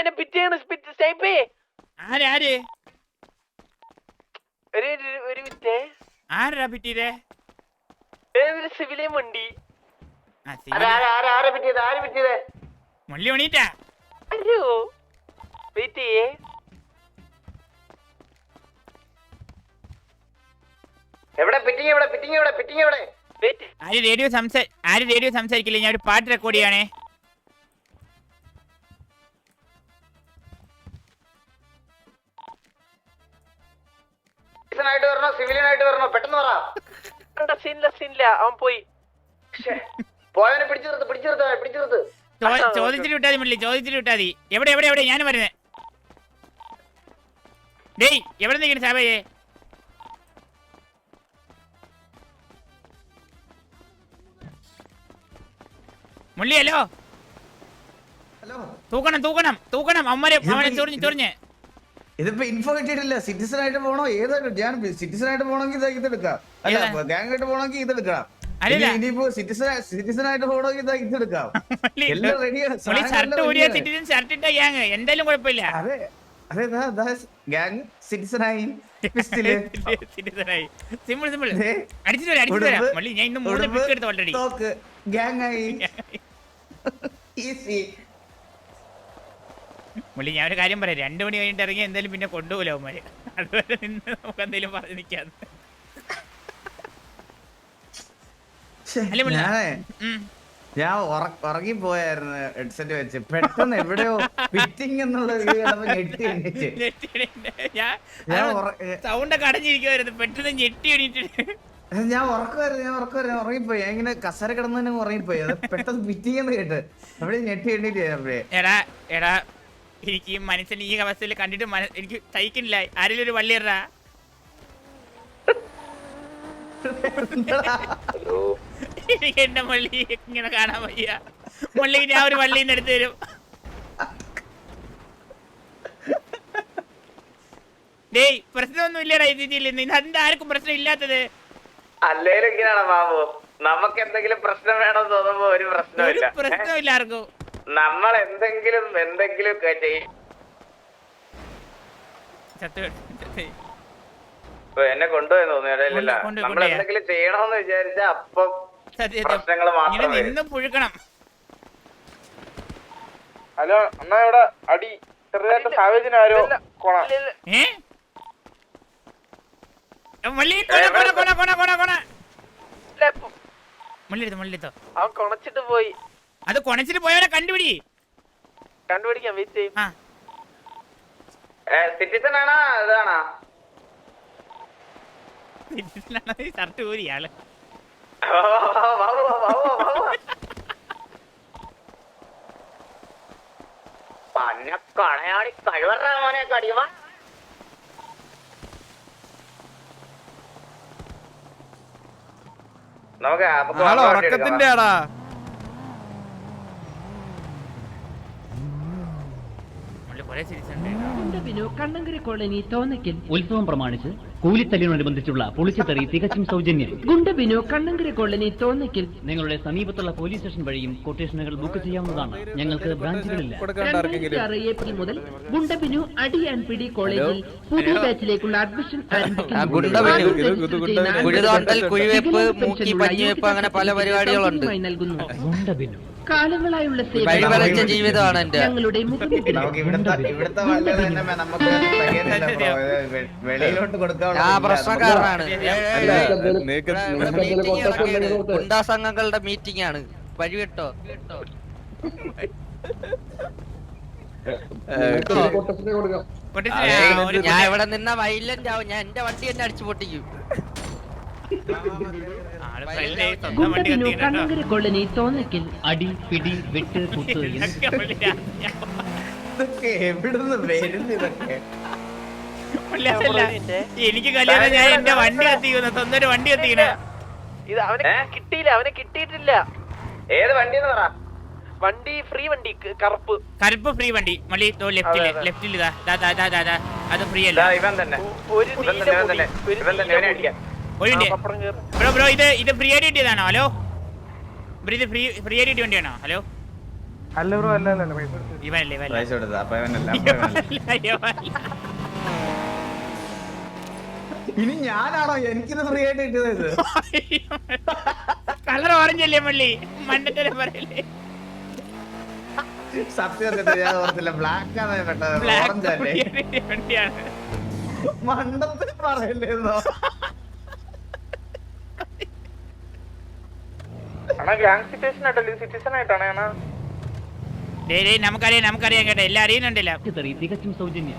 എന്നെ പിറ്റേന്ന് സ്നൈപ്പേ ആര് ആര്? ഒരു ഒരു- ഒരു മിനിറ്റ്. ആരാ പിറ്റീരെ ഏതൊരു സിവിലിയൻ വണ്ടി. മുള്ളി പണിയിട്ടാ അയ്യോ. വെയിറ്റ് ചെയ്യേ. എവിടെ? പിറ്റിങ് എവിടെ? പിറ്റിങ് എവിടെ? പിറ്റിങ് എവിടെ? ആര് റേഡിയോ സംസാ ആര് റേഡിയോ സംസാരിക്കില്ല? ഞാൻ ഒരു പാട്ട് റെക്കോർഡ് ചെയ്യണേ. ആയിട്ട് വരണോ? സിവിലിയൻ ആയിട്ട് വരണോ? പെട്ടെന്ന് പറ. സീനില്ല സീനില്ല അവൻ പോയി. പോയവനെ പിടിച്ചു നിർത്ത് പിടിച്ചു നിർത്ത് പിടിച്ചു നിർത്ത്. ചോ- ചോദിച്ചിട്ട് വിട്ടാതി മുള്ളി ചോദിച്ചിട്ട് വിട്ടാതി. എവിടെ എവിടെ എവിടെ? ഞാനും വരുന്നത് ഡേയ് എവിടെ നിൽക്കുന്നു സാബയെ മുള്ളിയല്ലോ ഹലോ ഹലോ തൂക്കണം തൂക്കണം തൂക്കണം. അമ്മരെ അവനെ ചൊറിഞ്ഞ് ചൊറിഞ്ഞ്. ഇതിപ്പോ ഇൻഫോ കിട്ടിയിട്ടില്ല. സിറ്റിസൺ ആയിട്ട് പോണോ ഏതായിട്ട് ഞാൻ സിറ്റിസൺ ആയിട്ട് പോണെങ്കിൽ ഇത് ഇതെടുക്കാം. അല്ല? ഗാങ് ആയിട്ട് പോണെങ്കിൽ ഇതെടുക്കാം ഇനി- ഇനിയിപ്പോ സിറ്റിസൺ സിറ്റിസൺ ആയിട്ട് ഇതാ ഇതെടുക്കാം. എല്ലാം റെഡിയാണ് എന്തായാലും കുഴപ്പമില്ല. അതെ. അതെ ഗാങ് സിറ്റിസൺ ആയി. സിമ്പിൾ സിമ്പിൾ ഞാൻ ഇന്ന് മൂന്ന് പിക്ക് എടുത്ത് ഓൾറെഡി. ഗാങ് ആയി. ഈസി മുള്ളി ഞാൻ ഒരു കാര്യം പറയാം. രണ്ടു മണി കഴിഞ്ഞിട്ട് ഇറങ്ങി എന്തായാലും പിന്നെ കൊണ്ടുപോകില്ല അവന്മാര്. അതുവരെ നിന്ന് നമുക്ക് എന്തെങ്കിലും പറഞ്ഞു ഉം. ഞാൻ ഉറങ്ങി പോയായിരുന്നു ഹെഡ്സെറ്റ് വെച്ച്. പെട്ടെന്ന് എവിടെയോ ഫിറ്റിംഗ് എന്നുള്ള ഞെട്ടി എണീറ്റ് ഞാൻ സൗണ്ട് ഒക്കെ പെട്ടെന്ന് ഞെട്ടി ഉറക്കുമായിരുന്നു ഞാൻ ഉറക്കുമായിരുന്നു ഉറങ്ങിപ്പോയി. ഞാൻ ഇങ്ങനെ കസര കിടന്നു തന്നെ ഉറങ്ങിപ്പോയി. അത് പെട്ടെന്ന് ഫിറ്റിംഗ് എന്ന് കേട്ട്. അവിടെ ഞെട്ടി എടാ എടാ എനിക്ക് ഈ മനുഷ്യൻ ഈ അവസ്ഥയിൽ കണ്ടിട്ട് എനിക്ക് സഹിക്കുന്നില്ല. ആരെങ്കിലും ഒരു വള്ളി ഇടാ എനിക്ക് എന്റെ മള്ളി ഇങ്ങനെ കാണാൻ വയ്യ. മള്ളിക്ക് ഞാൻ ഒരു വള്ളി എടുത്തു തരും. ഡേയ് പ്രശ്നമൊന്നും ഇല്ലടാ ഈ രീതിയിൽ ഇന്ന്. അതെന്താ ആർക്കും പ്രശ്നം ഇല്ലാത്തത്. അല്ലേലും ഇങ്ങനെയാണോ ബാബു? നമുക്ക് എന്തെങ്കിലും പ്രശ്നം വേണമെന്ന് തോന്നുമ്പോ ഒരു പ്രശ്നമില്ല പ്രശ്നമില്ല ആർക്കും. നമ്മൾ എന്തെങ്കിലും എന്തെങ്കിലും ഒക്കെ ചെയ്യും. എന്നെ കൊണ്ടുപോയി തോന്നുന്നു നമ്മൾ എന്തെങ്കിലും ചെയ്യണമെന്ന് വിചാരിച്ച അപ്പം പ്രശ്നങ്ങൾ മാത്രം. പുഴുക്കണം. ഹലോ അണ്ണാ ഇവിടെ അടി ചെറുതായിട്ട് സാവേജിന് ആരോ കൊണ. മള്ളിയെടുത്തോ മള്ളിയെടുത്തോ അവൻ കൊണച്ചിട്ട് പോയി. അത് കൊണച്ചിട്ട് പോയവരെ കണ്ടുപിടി. കണ്ടുപിടിക്കാൻ വെയിറ്റ് ചെയ്യും. ആ. സിറ്റിസൺ ആണോ ഇതാണോ? ഷർട്ട് ഊരി ആൾ. പന്ന കണയാടി കഴിവറാ മോനെ നമുക്ക് നമുക്ക് ആളെ വണ്ടി എടുക്കാം. ഉറക്കത്തിന്റെ ആടാ മള്ളി കൊറേ സീരീസ് ഉണ്ട് കുണ്ടബിനു കണ്ണങ്കരി കോളനി തോന്നയ്ക്കൽ ഉത്സവം പ്രമാണിച്ച് കൂലിത്തല്ലിനോടനുബന്ധിച്ചുള്ള പൊളിച്ചത്തറി തികച്ചും സൗജന്യം. ഗുണ്ടബിനു കണ്ണങ്കര കോളനി തോന്നിക്കൽ നിങ്ങളുടെ സമീപത്തുള്ള പോലീസ് സ്റ്റേഷൻ വഴിയും കൊട്ടേഷനുകൾ ബുക്ക് ചെയ്യാവുന്നതാണ്. ഞങ്ങൾക്ക് ബ്രാഞ്ചുകളില്ല. ഏപ്രിൽ മുതൽ ഗുണ്ടബിനു പിടി കോളേജിൽ പുതിയ ബാച്ചിലേക്കുള്ള അഡ്മിഷൻ ആരംഭിക്കുന്നു അങ്ങനെ പല പരിപാടികളുണ്ട്. നൽകുന്നു. ഗുണ്ടബിനു കാലങ്ങളായുള്ള സേവനം ജീവിതമാണ് എന്റെ ഞങ്ങളുടെ. പ്രശ്നക്കാരനാണ്. ഗുണ്ടാ സംഘങ്ങളുടെ മീറ്റിംഗ് ആണ്. വഴി കേട്ടോ. ഞാൻ ഇവിടെ നിന്ന വൈലന്റ് ആവും ഞാൻ എന്റെ വണ്ടി തന്നെ അടിച്ചു പൊട്ടിക്കും. കണ്ണങ്കരി കോളനി തോന്നയ്ക്കൽ അടി പിടി വെട്ട് കുത്ത് ഇതൊക്കെ എവിടുന്ന് വരുന്നു ഇതൊക്കെ? എനിക്ക് കല്യാണം ഞാൻ എന്റെ വണ്ടി കത്തിക്കുന്ന സ്വന്തം വണ്ടി കത്തിക്കണ. ഇത് അവനെ കിട്ടിയില്ല അവനെ കിട്ടിയിട്ടില്ല. ഏത് വണ്ടി എന്ന് പറ? വണ്ടി ഫ്രീ വണ്ടി കറുപ്പ്. കറുപ്പ് ഫ്രീ വണ്ടി. മള്ളി ലെഫ്റ്റിൽ ലെഫ്റ്റിൽ അതെ. ലെഫ്റ്റിൽ ഇതാ ദാ, ദാ, ദാ, ദാ, ദാ. അത് ഫ്രീ അല്ല? ഇവൻ തന്നെ. ഒരു ഒരു മിനിറ്റ് ബ്രോ ബ്രോ ഇത് ഇത് ഫ്രീ ആയിട്ട് കിട്ടിയതാണോ ഹലോ? ബ്രോ ഇത് ഫ്രീ ഫ്രീ ആയിട്ട് കിട്ടിയ വണ്ടിയാണോ? ഹലോ? അല്ല ബ്രോ അല്ല അല്ല ഇവനല്ലേ ഇനി ഞാനാണോ എനിക്കിത് ഫ്രീ ആയിട്ട് കിട്ടിയത്? കളർ ഓറഞ്ച് അല്ലേ മള്ളി മണ്ടത്തരം പറയല്ലേ. സത്യം ഞാൻ ഓർത്തില്ല ബ്ലാക്ക് ആണ് പെട്ടത് ഓറഞ്ച് അല്ലേ? മണ്ടത്തരം പറയല്ലേ നമുക്കറിയാം നമുക്കറിയാം കേട്ടോ. എല്ലാം അറിയുന്നുണ്ടല്ലോ. തികച്ചും സൗജന്യം.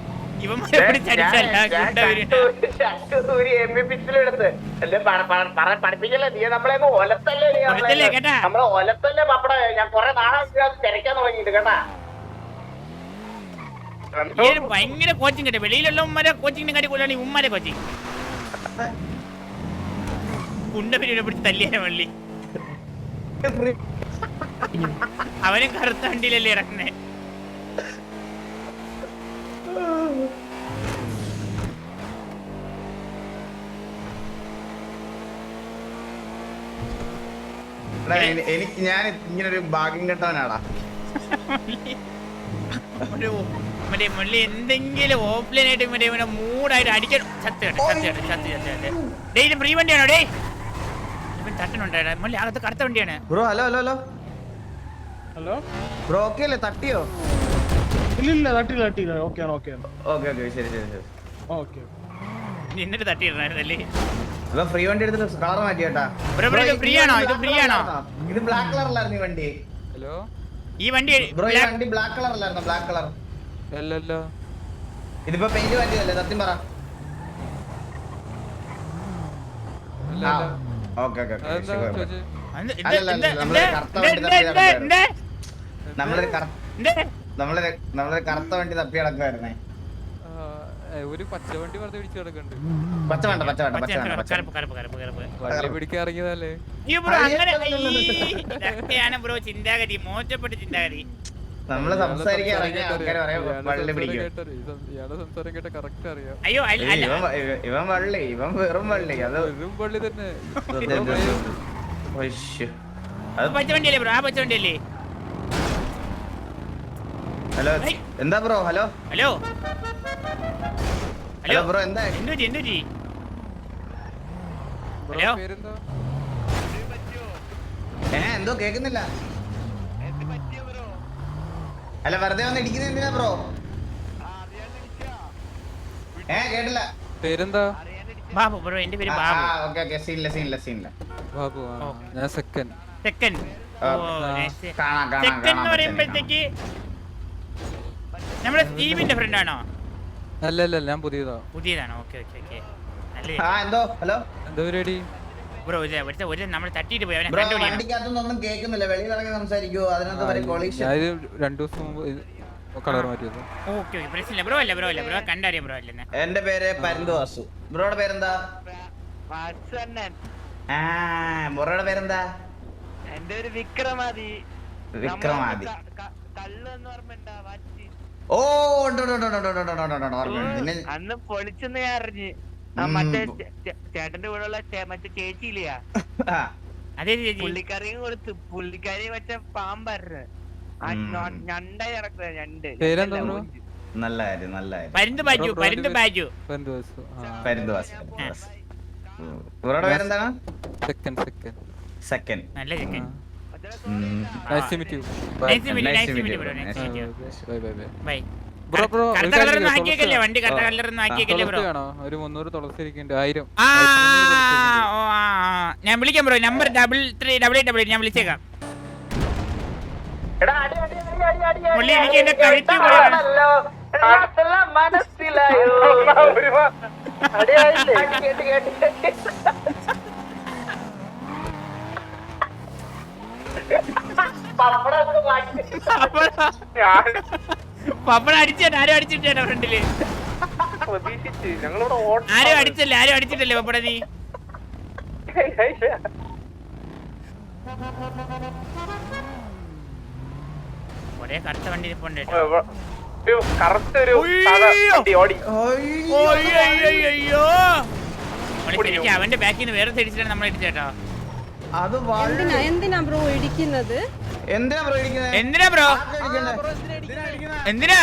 ഭയങ്കര കോച്ചിങ് കേട്ടോ. വെളിയിലുള്ള ഉമ്മരെ കോച്ചിങ് കാട്ടി കൊല്ലാണ് ഉമ്മരെ കോച്ചിങ് കുണ്ടപ്പിനെ പിടിച്ച് തല്ലിയാ വള്ളി. അവനും കറുത്ത വണ്ടിയിലല്ലേ ഇറങ്ങുന്നേ? എനിക്ക് ഞാൻ ഇങ്ങനെ ഒരു ഭാഗ്യം കെട്ടവനാടാ. മറ്റേ മുള്ളി എന്തെങ്കിലും ഓഫ്ലൈൻ ആയിട്ട് മറ്റേ മൂടായിട്ട് അടിക്കണം ചത്ത് ചത്ത് ചത്ത് ചത്ത് ചത്ത് ഡേ ഇത് ഫ്രീ വണ്ടിയാണോ ഡേ തട്ടനുണ്ടാടാ മുള്ളി അകത്ത് കറുത്ത വണ്ടിയാണ്. Bro hello hello hello. Hello? Bro okay അല്ലേ തട്ടിയോ? ഇല്ല ഇല്ല തട്ടില്ല തട്ടില്ല ഓക്കെ ആണ് ഓക്കെ ആണ്. ഓക്കെ ഓക്കെ ശരി ശരി ശരി. ഓക്കെ നിന്നിട്ട് തട്ടിയിടണായിരുന്നല്ലേ ഫ്രീ വണ്ടി എടുത്തിട്ട് കളർ മാറ്റി കേട്ടാ. ബ്രോ, ബ്രോ, ഇത് free ആണോ? ഇത് ഫ്രീ ആണോ? ഇത് ബ്ലാക്ക് കളറിലായിരുന്നു ഈ വണ്ടി. ഈ വണ്ടി. ബ്രോ ഈ വണ്ടി ബ്ലാക്ക് കളറിലായിരുന്നു ബ്ലാക്ക് കളർ. അല്ലല്ലോ ഇതിപ്പോ പെയിന്റ് മാറ്റിയതല്ലേ? സത്യം പറ. ഓക്കെ ഓക്കെ നമ്മളൊരു നമ്മളൊരു നമ്മളൊരു കറുത്ത വണ്ടി തപ്പി നടക്കുവായിരുന്നേ. ഒരു പച്ച വണ്ടി വെറുതെ പിടിച്ചു കിടക്കുന്നുണ്ട്. പച്ച വേണ്ട പച്ച വേണ്ട പച്ച വേണ്ട പച്ച വണ്ടി. പിടിക്കാൻ ഇറങ്ങിയതല്ലേ? ബ്രോ അങ്ങനെ ബ്രോ ചിന്താഗതി മോശപ്പെട്ട ചിന്താഗതി. നമ്മൾ സംസാരം കറക്റ്റ് അറിയാം. അയ്യോ ഇവൻ വള്ളി ഇവൻ വെറും വള്ളി. അത് വള്ളി തന്നെ. ബ്രോ? ആ ഹലോ എന്താ bro? Hello? Hello? Hello? Bro എന്താ? ഹലോ? എന്തോ കേക്കുന്നില്ല. അല്ല വെറുതെ വന്ന് ഇടിക്കുന്ന എന്തിനാ ബ്രോ ഏ കേട്ടില്ല. പേരെന്താ? ബാബു ബ്രോ എന്റെ പേര് ആ ബാബു. ഓക്കേ സീൻ ഇല്ല സീനില്ല സീനില്ല. ബാബു. ഞാൻ സെക്കൻഡ് സെക്കൻഡ് ആ. കാണാം കാണാം സെക്കൻഡ് കാണാം എന്ന് പറയുമ്പോഴത്തേക്ക് നമ്മുടെ സ്റ്റീവിന്റെ ഫ്രണ്ട് ആണോ? അല്ല അല്ല ഞാൻ പുതിയതാ. പുതിയതാണോ? Okay okay okay. ആ എന്തോ? ഹലോ? എന്തോ പരിപാടി? ബ്രോ ഒരു ഒരു ഒരു നമ്മൾ തട്ടിയിട്ട് പോയി അവനെ ബ്രോ കണ്ടുപിടിക്കണം വണ്ടിക്കകത്തൊന്നും കേൾക്കുന്നില്ല വെളിയിൽ ഇറങ്ങി സംസാരിക്കുവോ അതിനകത്ത് വരെ കൊളീഷൻ ഞാൻ രണ്ടു ദിവസം മുമ്പ് കളർ മാറ്റിയത് ഓക്കെ ഓക്കെ പ്രശ്നമില്ല ബ്രോ അല്ല ബ്രോ അല്ല ബ്രോ കണ്ടറിയാം ബ്രോ അല്ലെന്നെ എന്റെ പേര് പരന്തു വാസു ബ്രോയുടെ പേരെന്താ ആ ബ്രോയുടെ പേരെന്താ എന്റെ ഒരു വിക്രമാദി വിക്രമാദി കള്ളെന്ന് പറഞ്ഞിട്ടുണ്ടാ വാച്ച് ഓ ഉണ്ട് ഉണ്ട് ഉണ്ട് ഉണ്ട് ഉണ്ട് ഉണ്ട് ഉണ്ട് ഉണ്ട് ഉണ്ട് ഓർമ്മയുണ്ട്. നിന്നെ അന്ന് പൊളിച്ചെന്ന് ഞാൻ അറിഞ്ഞ്. മറ്റേ ചേട്ടന്റെ കൂടെയുള്ള മറ്റേ ചേച്ചി ഇല്ലയാ അതെ പുള്ളിക്കറിയും കൊടുത്ത് പുള്ളിക്കാരി മറ്റേ പാമ്പറിന് ഞണ്ടായി ഇറക്കുന്നത് ഞണ്ട് നല്ല കാര്യം നല്ല കാര്യം സെക്കൻഡ് സെക്കൻഡ് സെക്കൻഡ് നല്ല second bye bye bye bro bro കറുത്ത കാര്യം കളറൊന്നും ആക്കിയേക്കല്ലേ വണ്ടി കറുത്ത കളർ കളറൊന്നും ആക്കിയേക്കല്ലേ ബ്രോ? ആണോ ഒരു മുന്നൂറ് തുളസി ഇരിക്കുന്നുണ്ട് ആയിരം. ആ ആയിരത്തി മുന്നൂറ് തുളസി ഇരിക്കുന്നുണ്ട്. ഓ, ആ, ആ. ഞാൻ വിളിക്കാം bro number double three double eight double eight ഞാൻ വിളിച്ചേക്കാം. പുള്ളി എനിക്ക് എന്റെ കഴുത്തി പോയാണ് മനസ്സിലായോ? അടിയായില്ലേ കേട്ട് കേട്ട് കേട്ട് പപ്പടമൊക്കെ മാറ്റി ആരും ആരും വണ്ടി അവന്റെ ബാക്കിന്ന് വേറെ തിരിച്ചിട്ടാണ് നമ്മൾ ഇടിച്ചേട്ടോ എന്തിനാ എന്തിനാ ബ്രോ ഇടിക്കുന്നത്? എന്തിനാ ബ്രോ എന്തിനാ ബ്രോ? എന്തിനാ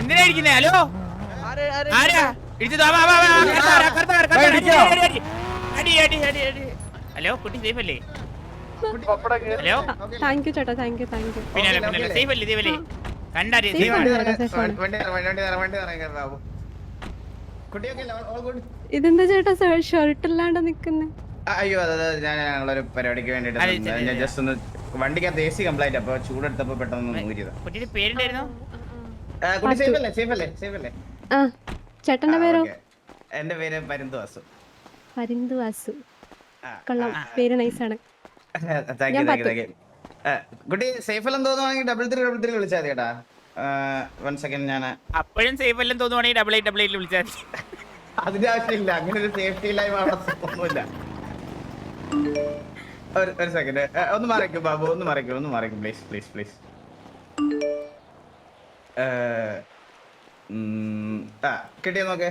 എന്തിനാ ഇരിക്കുന്നേ ഹലോ? ആരാ ഇടിച്ചു. ഹലോ കുട്ടി സേഫ് അല്ലേ? ഹലോ? താങ്ക് യു ചേട്ടാ താങ്ക് യു താങ്ക് യു പിന്നെ പിന്നെ സേഫ് അല്ലേ സേഫ് അല്ലേ? കണ്ടാരി? ഇതെന്താ ചേട്ടാ ഷർട്ട് ഇല്ലാണ്ട് നിക്കുന്നെ? അയ്യോ അത് അത് ഞാൻ ഞങ്ങളൊരു പരിപാടിക്ക് വേണ്ടിട്ട് ജസ്റ്റ് ഒന്ന് വണ്ടിക്കകത്ത് എ സി കംപ്ലൈന്റ് അപ്പൊ ചൂടെടുത്തപ്പോ പെട്ടെന്ന് ഊരിയതാ. കുട്ടിയുടെ പേരുണ്ടായിരുന്നു? ആ, കുട്ടി സേഫ് അല്ലേ? സേഫ് അല്ലേ? സേഫ് അല്ലേ? ആ ചേട്ടന്റെ പേരോ. എന്റെ പേര് പരിന്തുവാസു. പരിന്തുവാസു. കൊള്ളാം. പേര് നൈസാണ്. കുട്ടി സേഫ് തോന്നുവാണെങ്കിൽ ഡബിൾ ത്രീ ഡബിൾ ത്രീ വിളിച്ചാൽ മതി കേട്ടാ. വൺ സെക്കൻഡ് ഞാൻ അപ്പോഴും സേഫ് അല്ലെന്ന് തോന്നുവാണെങ്കിൽ ഡബിൾ എയ്റ്റ് ഡബിൾ എയ്റ്റ് വിളിച്ചാൽ മതി. അതിന്റെ ആവശ്യമില്ല. അങ്ങനെ ഒരു സേഫ്റ്റി ഇല്ലായ്മ അവിടെ ഒന്നുമില്ല ഒരു ഒരു സെക്കൻഡ് ഒന്ന് മറിക്കും ബാബു ഒന്ന് മറിക്കും ഒന്ന് മറിക്കും പ്ലീസ് പ്ലീസ് പ്ലീസ് ആ കിട്ടിയോ നോക്കേ?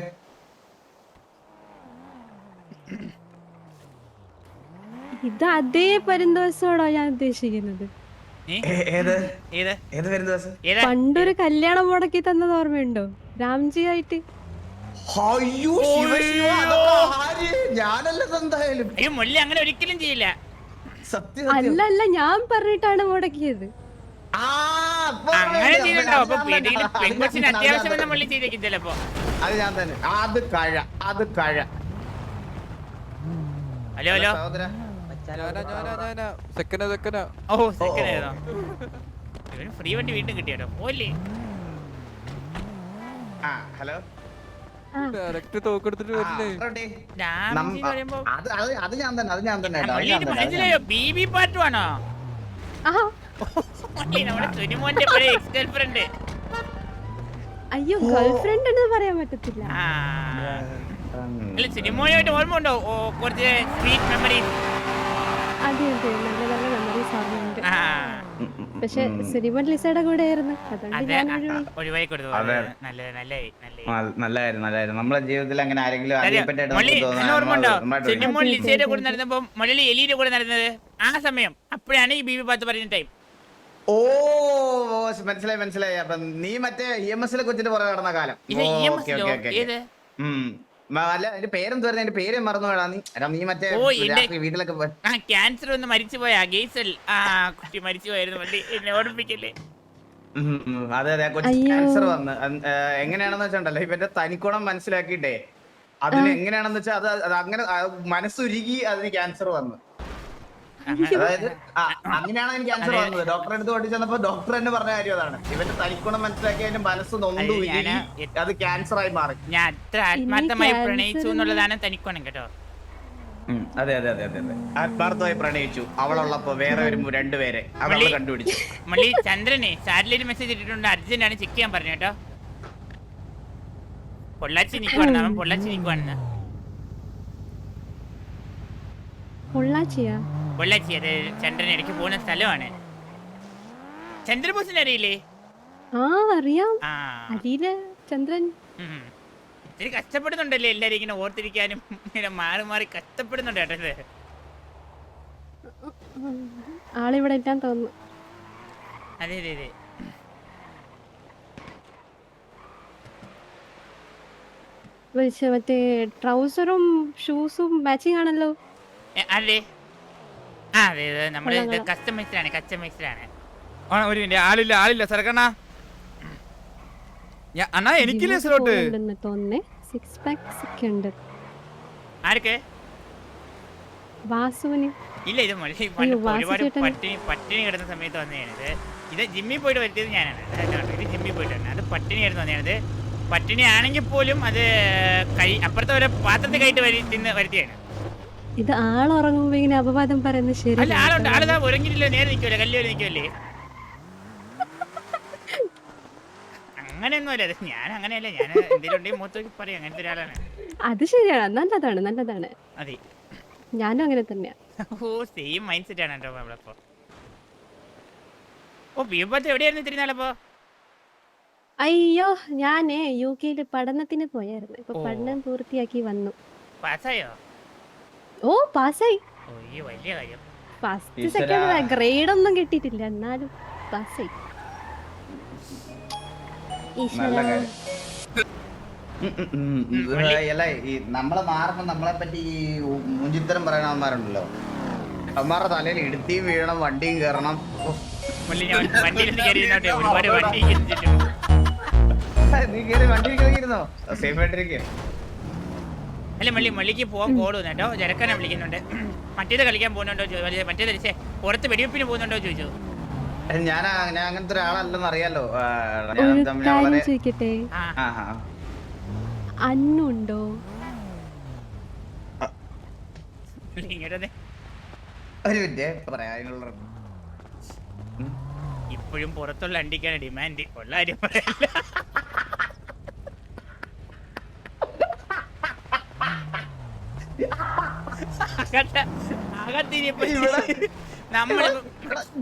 ഇത് അതേ പരിന്തോഷോടോ ഞാൻ ഉദ്ദേശിക്കുന്നത്? പണ്ടൊരു കല്യാണം മുടക്കി തന്നത് ഓർമ്മയുണ്ടോ? രാംജി ആയിട്ട്. അയ്യോ ശിവ ശിവ അതൊക്കെ ആര്? ഞാനല്ലത് എന്തായാലും അയ്യോ മുള്ളി അങ്ങനെ ഒരിക്കലും ചെയ്യില്ല. സത്യം അല്ല സത്യം. അല്ല ഞാൻ പറഞ്ഞിട്ടാണ് മുടക്കിയത്. ആ, അപ്പൊ അങ്ങനെ അത് ചെയ്തിട്ടുണ്ടോ അപ്പൊ ഞാൻ തന്നെ, ഏതെങ്കിലും അത് ഞാൻ അത്യാവശ്യം തന്നെ. വന്ന മുള്ളി ചെയ്തേക്കും ചിലപ്പോ അത് ഞാൻ തന്നെ. അത് കഴ അത് കഴ. Hello hello. സഹോദരാ. ഞാനാ ഞാനാ ഞാനാ സെക്കൻഡ് സെക്കൻഡ് ഓ സെക്കൻഡ് ആയിരുന്നോ ഇവന് ഫ്രീ വണ്ടി വീണ്ടും കിട്ടിയോ ഓല്ലേ? ആ ഹലോ? ഡയറക്റ്റ് തോക്കെടുത്തിട്ട് വരില്ലേ? ഡാമേജ് എന്ന് പറയുമ്പോ അത് അത് അത് ഞാൻ തന്നെ അത് ഞാൻ തന്നെ കേട്ടോ, അത് ഞാൻ ഇത് തന്നെ, അത് ഞാൻ മനസ്സിലായോ? ബി ബി പാർട്ട് ആണോ ആ മുള്ളി നമ്മുടെ സുനിമോന്റെ പഴയ എക്സ് ഗേൾ ഫ്രണ്ട് അയ്യോ ഗേൾ ഫ്രണ്ട് എന്ന് പറയാൻ പറ്റത്തില്ല. ആ. അല്ല സിനിമോനായിട്ട് ഓർമ്മ ഉണ്ടോ? ഓ കുറച്ച് സ്വീറ്റ് മെമ്മറീസ് അതെ അതെ നല്ല നല്ല മെമ്മറീസ് ഓർമ്മയുണ്ട്. ആ. പക്ഷെ ഉം. സിനിമ ലിസയുടെ കൂടെ ആയിരുന്നു ഒഴിവായി കൊടുത്തു. നല്ലതായിരുന്നു നല്ലതായിരുന്നു. നമ്മളെ ജീവിതത്തിൽ അങ്ങനെ ആരെങ്കിലും. സിനിമോൻ ലിസയുടെ കൂടെ നടന്നപ്പോ എലിയുടെ കൂടെ നടന്നത് ആ സമയം. അപ്പോഴാണ് ഈ ബി ബി പാത്ത് പറയുന്ന ടൈം ഓ ഓ, മനസ്സിലായി മനസ്സിലായി. അപ്പൊ നീ മറ്റേ ഇ എം എസിലെ കൊച്ചിന്റെ പുറകെ നടന്ന കാലം. അല്ല എന്റെ പേരെന്ത് എന്റെ പേര് മറന്നു വേടാ നീ എടാ, നീ മറ്റേ ഓ, എന്റെ- രാത്രി വീട്ടിലൊക്കെ ആ ക്യാൻസർ ഒന്ന് മരിച്ചു പോയാ. ഗെയ്സൽ. ആ കുട്ടി മരിച്ചു പോയായിരുന്നു വണ്ടി. എന്നെ ഓർമ്മിപ്പിക്കല്ലേ? ഉം, ഉം, അതെ അതെ കൊച്ചു അയ്യോ. ക്യാൻസർ വന്ന്. അൻ- ഏ, എങ്ങനെയാണെന്ന് വെച്ചിട്ടുണ്ടല്ലോ ഇവന്റെ തനിക്കുണം മനസ്സിലാക്കിയിട്ടേ. അതിന് എങ്ങനെയാണെന്ന് വെച്ചാൽ അത് അത് അങ്ങനെ ആ, മനസ്സുരുകി അതിന് ക്യാൻസർ വന്നു. അതായത് അങ്ങനെയാണ് എനിക്ക് ആൻസർ. വന്നത്. ഡോക്ടറെ അടുത്ത് ഓടി ചെന്നപ്പോ ഡോക്ടർ തന്നെ പറഞ്ഞ കാര്യം അതാണ്. ഇവന്റെ തനിക്കുണം മനസ്സിലാക്കി അതിന്റെ മനസ്സ് നൊന്തു അത് ക്യാൻസർ ആയി മാറി. ഞാൻ അത്ര ആത്മാർത്ഥമായി പ്രണയിച്ചു എന്നുള്ളതാണ് തനിക്കുണം കേട്ടോ. അതെ അതെ അതെ അതെ ആത്മാർത്ഥമായി പ്രണയിച്ചു. അവളുള്ളപ്പോ വേറെ ഒരു മു- രണ്ടുപേരെ അവളെ മള്ളി- കണ്ടുപിടിച്ചു. മള്ളി ചന്ദ്രനെ സാറ്റലൈറ്റ് മെസ്സേജ് ഇട്ടിട്ടുണ്ട്. അർജന്റാണ് ആണ് ചെക്ക് ചെയ്യാൻ പറഞ്ഞു കേട്ടോ. പൊള്ളാച്ചി നിൽക്കുവാണ് അവൻ പൊള്ളാച്ചി നിക്കുവാണെന്ന്. പൊള്ളാച്ചിയാ? പൊള്ളാച്ചി അത് ചന്ദ്രൻ ഇടയ്ക്ക് പോകുന്ന സ്ഥലമാണ്. ചന്ദ്രബോസിനെ അറിയില്ലേ? ആ അറിയാം. ആ. ചന്ദ്രൻ. ഉം. ഇത്തിരി കഷ്ടപ്പെടുന്നുണ്ടല്ലേ എല്ലാരും ഇങ്ങനെ ഓർത്തിരിക്കാനും ഇങ്ങനെ മാറി മാറി കഷ്ടപ്പെടുന്നുണ്ട് കേട്ടോ ഇത്. ആളിവിടെ ഇല്ലാൻ തോന്നുന്നു അതെ അതെ അതെ. പക്ഷെ മറ്റേ ട്രൗസറും ഷൂസും മാച്ചിങ് ആണല്ലോ ഏ, അല്ലേ ആ അതെ അതെ നമ്മുടെ കൊള്ളാം, കൊള്ളാം. കസ്റ്റമൈസ്ഡാണ് കസ്റ്റമൈസ്ഡാണ് ഒരു മിനിറ്റ്. ആളില്ല ആളില്ല. സരക്കണ്ണ. അണ്ണാ എനിക്കില്ലേ സ്ലോട്ട് പോകുന്നുണ്ടെന്ന് തോന്നുന്നേ. സിക്സ് പാക്സ് ഒക്കെ ഉണ്ട്. ആർക്ക് വാസുവിന്. ഇല്ല ഇത് മതി അയ്യോ, പണ്ട് വാസു ഒരുപാട് ചേട്ടൻ. പട്ടിണി പട്ടിണി കിടന്ന സമയത്ത് വന്നതാണിത്. ഇത് ജിമ്മിൽ പോയിട്ട് വരുത്തിയത് ഞാനാണ്. ഇത് ജിമ്മിൽ പോയിട്ട് വന്നത് അത് പട്ടിണിയായിരുന്നു വന്നതാണിത്. പട്ടിണി ആണെങ്കിൽ പോലും അത് കൈ അപ്പുറത്തെ ഒരു പാത്രത്തിൽ കയറ്റി വരി തിന്ന് വരുത്തിയാണ് ഇത് ആളുറങ്ങുമ്പോ ഇങ്ങനെ അപവാദം പറയുന്നത് ശരി അല്ല ആളുണ്ട്. ആളിതാ ഒരുങ്ങിയില്ല നേരെ കല്ല് ഞാൻ അങ്ങനെയല്ല. ഞാൻ എന്തെങ്കിലും പറയും. അങ്ങനത്തെ ഒരാളാണ്. അത് ശരിയാണ്. നല്ലതാണ്. നല്ലതാണ്. അതെ. ഞാനും അങ്ങനെ തന്നെയാ. ഓ സെയിം മൈൻഡ് സെറ്റ് ആണ് കേട്ടോ നമ്മളപ്പോ. ഓ ബീബത്ത് എവിടെയായിരുന്നു ഇത്തിരി നാളപ്പോ? അയ്യോ ഞാനേ യു കെയിൽ പഠനത്തിന് പോയായിരുന്നു. ഇപ്പൊ പഠനം പൂർത്തിയാക്കി വന്നു. പാസ്സായോ? ഓ പാസ്സായി. വലിയ കാര്യം. ഫസ്റ്റ്. സെക്കൻഡ് ഗ്രേഡ് ഒന്നും കിട്ടിയിട്ടില്ല എന്നാലും പാസ്സായി. നമ്മളെ മാറുമ്പോ നമ്മളെ പറ്റി ഈ മുഞ്ചിത്തരം പറയണമാരുണ്ടല്ലോ അവന്മാരുടെ തലയിൽ ഇടുത്തിയും വീഴണം വണ്ടിയും കയറണം നീ വണ്ടിയിൽ കയറി വണ്ടി കഴിഞ്ഞിരുന്നോ നീ കയറി വണ്ടിയിൽ കയറിയിരുന്നോ സേഫ് ആയിട്ടിരിക്കുക അല്ല മള്ളി മള്ളിക്ക് പോകാൻ കോഡ് കേട്ടോ. ജരക്കാനെ വിളിക്കുന്നുണ്ട്. മറ്റേത് കളിക്കാൻ പോകുന്നുണ്ടോ ചോദിച്ചു. മറ്റേത് ലിസേ, പുറത്ത് വെടിവെപ്പിന് പോകുന്നുണ്ടോ ചോദിച്ചു. ഞാൻ ഞാൻ അങ്ങനത്തെ ഒരാളല്ലെന്ന് അറിയാലോ. ചോദിക്കട്ടെ? അന്നുണ്ടോ. ഒരു മിനിറ്റ് പറയാനുള്ള ഇപ്പോഴും പുറത്തുള്ള അണ്ടിക്കാണ് ഡിമാൻഡ്. ഉള്ള കാര്യം പറയല്ല അകത്ത അകത്തിരിപ്പോ നമ്മൾ ഇവിടെ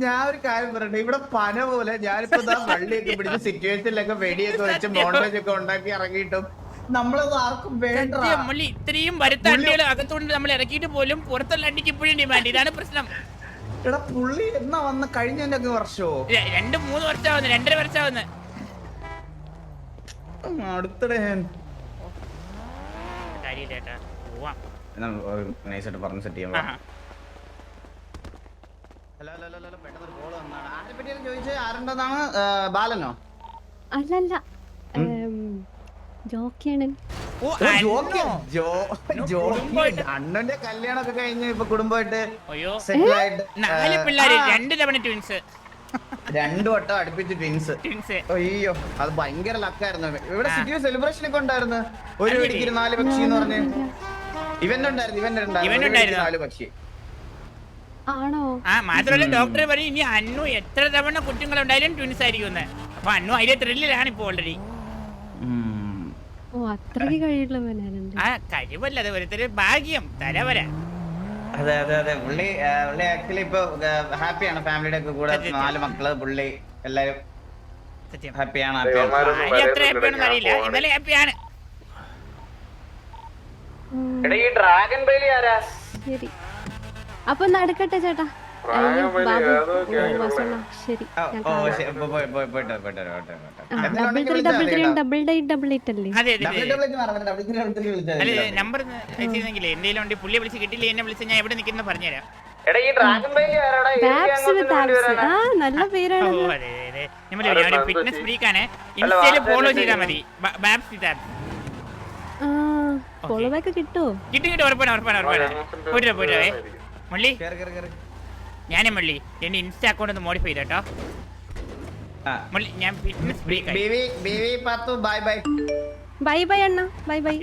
ഞാൻ ഒരു കാര്യം പറയണ്ട ഇവിടെ പന പോലെ ഞാനിപ്പോ വള്ളിയൊക്കെ പിടിച്ച് സിറ്റുവേഷനിലൊക്കെ വെടിയൊക്കെ വെച്ച് മോണ്ടേജ് ഒക്കെ ഉണ്ടാക്കി ഇറങ്ങിയിട്ടും നമ്മളത് ആർക്കും വേണ്ട. സത്യം മള്ളി ഇത്രയും വരുത്ത അണ്ടികൾ അകത്തോണ്ട് നമ്മൾ ഇറക്കിയിട്ട് പോലും പുറത്തുള്ള അണ്ടിക്ക് ഇപ്പോഴും ഡിമാൻഡ് ഇതാണ് പ്രശ്നം. എടാ പുള്ളി എന്നാ വന്ന കഴിഞ്ഞ വർഷോ? രണ്ടു മൂന്ന് വർഷമാവുന്നു രണ്ടര വർഷമാവുന്നു. അടുത്തിടെ ഞാൻ കാര്യമില്ല നൈസായിട്ട് പറഞ്ഞ് സെറ്റ് ചെയ്യാം ആഹാ. ഹലോ ഹലോ ഹലോ ഹലോ പെട്ടെന്ന് ഒരു വന്നാണ് ആരെ പറ്റിയാണ് ചോദിച്ചത് ആരുണ്ടെന്നാണ് ബാലനോ? അല്ലല്ല ജോക്കിയാണ് അണ്ണന്റെ കല്യാണൊക്കെ കഴിഞ്ഞ് ഇപ്പൊ കുടുംബമായിട്ട് നാല് പിള്ളേര് രണ്ട് തവണ ട്വിൻസ് രണ്ടു വട്ടം അടുപ്പിച്ച് ട്വിൻസ് അയ്യോ അത് ഭയങ്കര ലക്കായിരുന്നു ഇവിടെ. സിറ്റി സെലിബ്രേഷൻ ഒക്കെ ഉണ്ടായിരുന്നു. ഒരു വീടിക്ക് നാല് പക്ഷി എന്ന് പറഞ്ഞ്. ഇവന്റ് ഉണ്ടായിരുന്നു ഇവന്റ് Event ഉണ്ടായിരുന്നു ഒരു നാല് പക്ഷി. ആണോ? ആ മാത്രമല്ല ഡോക്ടർ പറയും ഇനി അന്നു എത്ര തവണ കുറ്റങ്ങൾ ഉണ്ടായാലും ട്വിൻസ് ആയിരിക്കും അപ്പൊ അന്നു അതിലെ ത്രില്ലിലാണ് ഇപ്പൊ ഓൾറെഡി ഓ അത്രയ്ക്ക് കഴിയുള്ളവനാനുണ്ട് ആ കഴിവല്ല അത് ഓരോരുത്തര് ഭാഗ്യം തലവര. അതെ അതെ അതെ. പുള്ളി ആ, പുള്ളി ആക്ച്വലി ഇപ്പൊ ഹാപ്പിയാണ്. ഫാമിലിയുടെ ഒക്കെ കൂടെ സത്യം. നാല് മക്കൾ പുള്ളി എല്ലാരും സത്യം. ഹാപ്പിയാണ് ഭാര്യ എത്ര ഹാപ്പിയാണെന്ന് അറിയില്ല. ഇന്നലെ ഹാപ്പിയാണ്. വരാം, നടക്കട്ടെ ചേട്ടാ. എന്തെങ്കിലും double three double three eight eight അല്ലേ അതെ അതെ. നമ്പർ എന്തെങ്കിലും ഉണ്ട് പുള്ളിയെ വിളിച്ച് കിട്ടില്ല എന്നെ വിളിച്ച് ഞാൻ എവിടെ നിൽക്കുന്ന പറഞ്ഞുതരാം നല്ല പേരാണ്. ഫിറ്റ്നസ് ഫ്രീക്കാണ് ഇൻസ്റ്റയിൽ ഫോളോ ചെയ്താൽ മതി. ബാബ്സ് ഫോളോ ബാക്ക് കിട്ടോ? കിട്ടും കിട്ടും ഉറപ്പാണ് ഉറപ്പാണ് ഉറപ്പാണ്. പോയിട്ട് പോയിട്ട് മള്ളി. ഞാനേ മള്ളി എന്റെ ഇൻസ്റ്റ അക്കൗണ്ട് ഒന്ന് മോഡിഫൈ ചെയ്തോ ആ. മുള്ളി ഞാൻ fitness break ഫ്രീക്കായി baby baby Pathu bye bye. Bye bye അണ്ണ. ബൈ. ബൈ.